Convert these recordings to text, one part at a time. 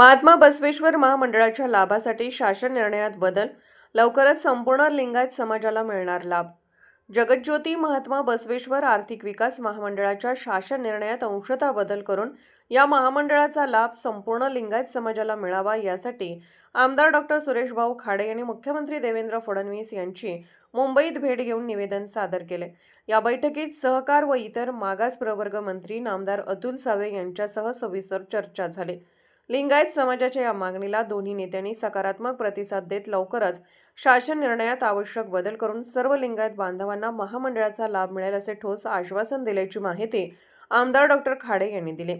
महात्मा बसवेश्वर महामंडळाच्या लाभासाठी शासन निर्णयात बदल. लवकरच संपूर्ण लिंगायत समाजाला मिळणार लाभ. जगज्योती महात्मा बसवेश्वर आर्थिक विकास महामंडळाच्या शासन निर्णयात अंशतः बदल करून या महामंडळाचा लाभ संपूर्ण लिंगायत समाजाला मिळावा यासाठी आमदार डॉक्टर सुरेशभाऊ खाडे यांनी मुख्यमंत्री देवेंद्र फडणवीस यांची मुंबईत भेट घेऊन निवेदन सादर केले. या बैठकीत सहकार व इतर मागास प्रवर्ग मंत्री नामदार अतुल सावे यांच्यासह सविस्तर चर्चा झाली. लिंगायत समाजाच्या या मागणीला दोन्ही नेत्यांनी सकारात्मक प्रतिसाद देत लवकरच शासन निर्णयात आवश्यक बदल करून सर्व लिंगायत बांधवांना महामंडळाचा लाभ मिळेल असे ठोस आश्वासन दिल्याची माहिती आमदार डॉक्टर खाडे यांनी दिली.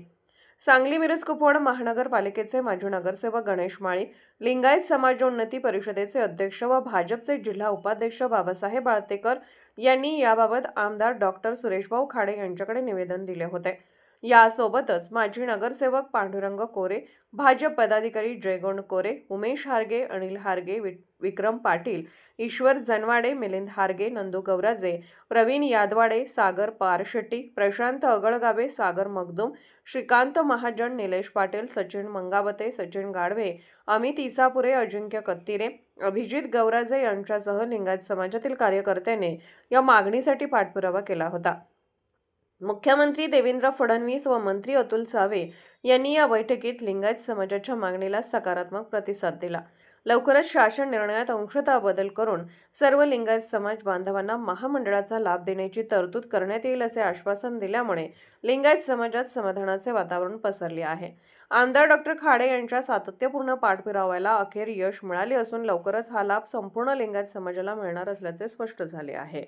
सांगली मिरज कुपवाड महानगरपालिकेचे माजी नगरसेवक गणेश माळी लिंगायत समाजोन्नती परिषदेचे अध्यक्ष व भाजपचे जिल्हा उपाध्यक्ष बाबासाहेब आळतेकर यांनी याबाबत आमदार डॉक्टर सुरेशभाऊ खाडे यांच्याकडे निवेदन दिले होते. यासोबतच माजी नगरसेवक पांडुरंग कोरे भाजप पदाधिकारी जयगोंड कोरे उमेश हारगे अनिल हारगे वि- विक्रम पाटील ईश्वर जनवाडे मिलिंद हारगे नंदू गौराजे प्रवीण यादवाडे सागर पारशेट्टी प्रशांत अगळगावे सागर मगदूम श्रीकांत महाजन निलेश पाटील सचिन मंगावते सचिन गाढवे अमित इसापुरे अजिंक्य कत्तिरे अभिजित गौराजे यांच्यासह लिंगायत समाजातील कार्यकर्त्यांनी या मागणीसाठी पाठपुरावा केला होता. मुख्यमंत्री देवेंद्र फडणवीस व मंत्री अतुल सावे यांनी या बैठकीत लिंगायत समाजाच्या मागणीला सकारात्मक प्रतिसाद दिला. लवकरच शासन निर्णयात अंशतः बदल करून सर्व लिंगायत समाज बांधवांना महामंडळाचा लाभ देण्याची तरतूद करण्यात येईल असे आश्वासन दिल्यामुळे लिंगायत समाजात समाधानाचे वातावरण पसरले आहे. आमदार डॉक्टर खाडे यांच्या सातत्यपूर्ण पाठपुराव्याला अखेर यश मिळाले असून लवकरच हा लाभ संपूर्ण लिंगायत समाजाला मिळणार असल्याचे स्पष्ट झाले आहे.